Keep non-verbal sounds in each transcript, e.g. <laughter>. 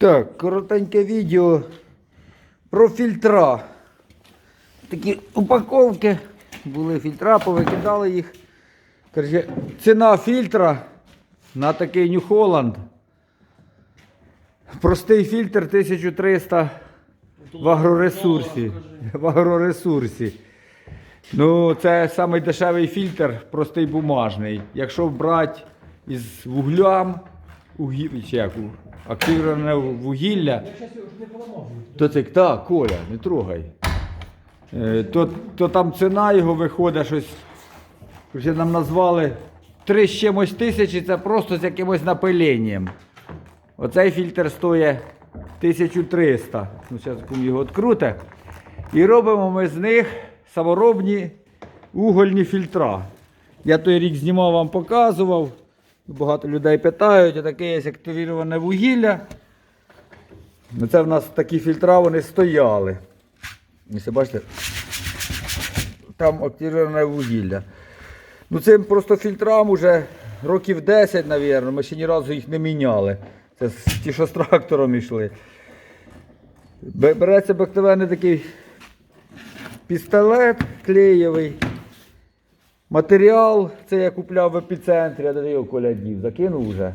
Так, коротеньке відео про фільтра. Такі упаковки, були фільтра, повикидали їх. Короче, ціна фільтра на такий New Holland. Простий фільтр 1300 в агроресурсі. В агроресурсі. Ну, це самий дешевий фільтр, простий бумажний. Якщо брати із вуглям, угі... як, активне вугілля, то це так, Коля, не трогай. Е, То, то там ціна його виходить щось. Вже нам назвали 3 з чимось тисячі, це просто з якимось напиленням. Оцей фільтр стоїть 1300. Ну, зараз кум його відкруте. І робимо ми з них саморобні угольні фільтра. Я той рік знімав вам показував. Багато людей питають, таке є активіроване вугілля. Ну, Це в нас такі фільтра вони стояли. Ось бачите, там активіроване вугілля. Ну цим просто фільтрам уже років 10, мабуть, ми ще ні разу їх не міняли. Це ті, що з трактором йшли. Береться обикновений такий пістолет клеєвий. Матеріал, це я купляв в епіцентрі, а де його Коля дів, закинув вже.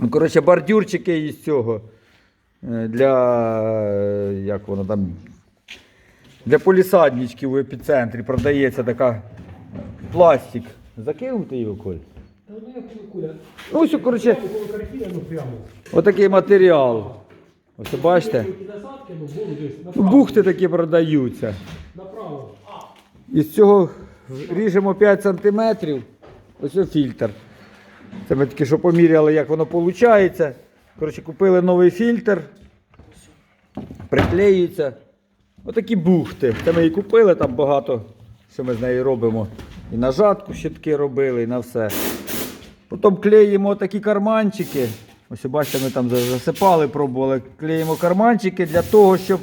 Ну, коротше, бордюрчики із цього. е, Для. е, як воно там. Для полісадничків в епіцентрі продається така пластик. Закинув ти його, Коль? Ну ось, коротше, отакий матеріал. Ось бачите? Бухти такі продаються. Направо. Із цього ріжемо 5 см. Ось фільтр. Це ми тільки що поміряли, як воно виходить. Коротше, купили новий фільтр. Приклеюється. Отакі бухти. Це ми і купили, там багато, що ми з нею робимо. І на жатку щитки робили, і на все. Потім клеїмо такі карманчики. Ось бачите, ми там засипали, пробували. Клеїмо карманчики для того, щоб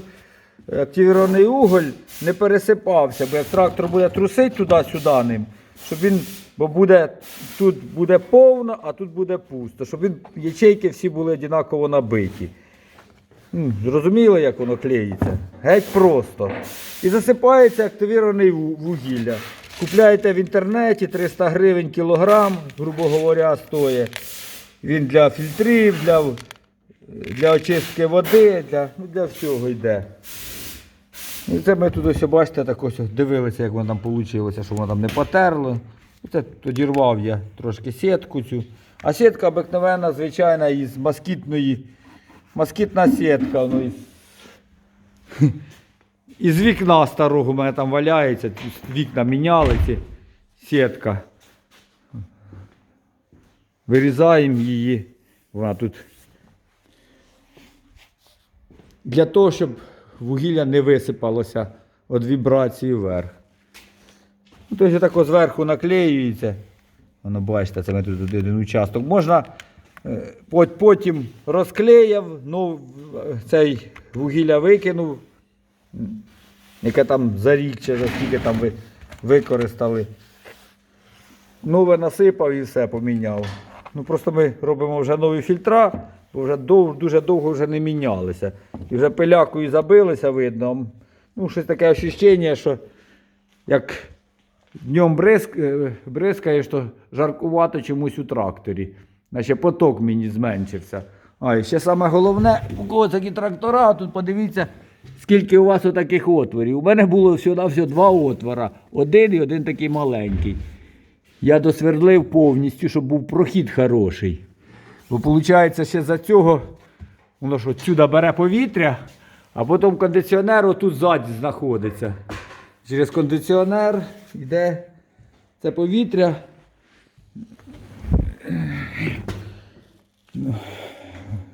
активірований уголь не пересипався, бо як трактор буде трусити туди-сюди ним, щоб він, бо буде, тут буде повно, а тут буде пусто, щоб він, ячейки всі були однаково набиті. Зрозуміло, як воно клеїться? Геть просто. І засипається активірований вугілля. Купляєте в інтернеті 300 гривень кілограм, грубо говоря, стоїть. Він для фільтрів, для, для очистки води, для, ну, для всього йде. І це ми тут ось бачите, так ось дивилися, як воно там вийшло, щоб воно там не потерло. Це тоді рвав я трошки сітку цю. А сітка обикновена, звичайна, із москітної. Москітна сітка, ну, із, <laughs> із вікна старого у мене там валяється, вікна міняли ці сітка. Вирізаємо її. Вона тут. Для того, щоб вугілля не висипалося від вібрації вверх. Ну, тобто тако зверху наклеюється. Воно бачите, це ми тут один участок. Можна е, потім розклеяв, ну, цей вугілля викинув, яке там за рік чи за скільки там ви використали. Нове насипав і все поміняв. Ну просто ми робимо вже нові фільтра, бо вже дов, дуже довго вже не мінялися. І вже пилякою забилися, видно. Ну, щось таке ощущення, що як днем бризк, е, бризкаєш, то жаркувато чомусь у тракторі. Наче поток мені зменшився. А, і ще саме головне, у кого такі трактора, тут подивіться, скільки у вас отаких отворів. У мене було всього-навсього два отвора. Один і один такий маленький. Я досвердлив повністю, щоб був прохід хороший. Бо виходить, ще за цього воно ж сюди бере повітря, а потім кондиціонер отут ззаді знаходиться. Через кондиціонер йде це повітря.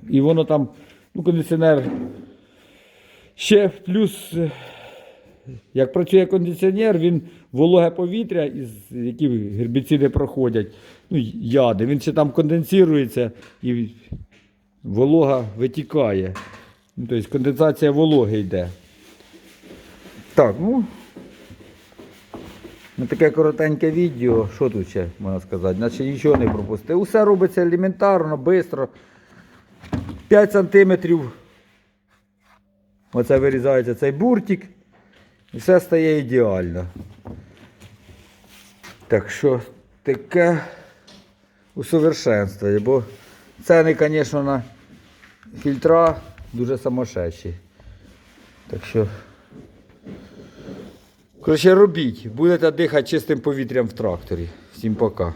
І воно там, ну, кондиціонер. Ще плюс, як працює кондиціонер, він вологе повітря, із які гербіциди проходять, ну, яди, він ще там конденсується і волога витікає. Ну, тобто конденсація вологи йде. Так, ну. Ну, таке коротеньке відео. Що тут ще можна сказати? Наче нічого не пропустив. Усе робиться елементарно, швидко. 5 сантиметрів. Оце вирізається цей буртик. І все стає ідеально. Так що таке усовершенствує, бо ціни, звісно, на фільтра дуже самошедші. Так що. Коротше, робіть. Будете дихати чистим повітрям в тракторі. Всім пока.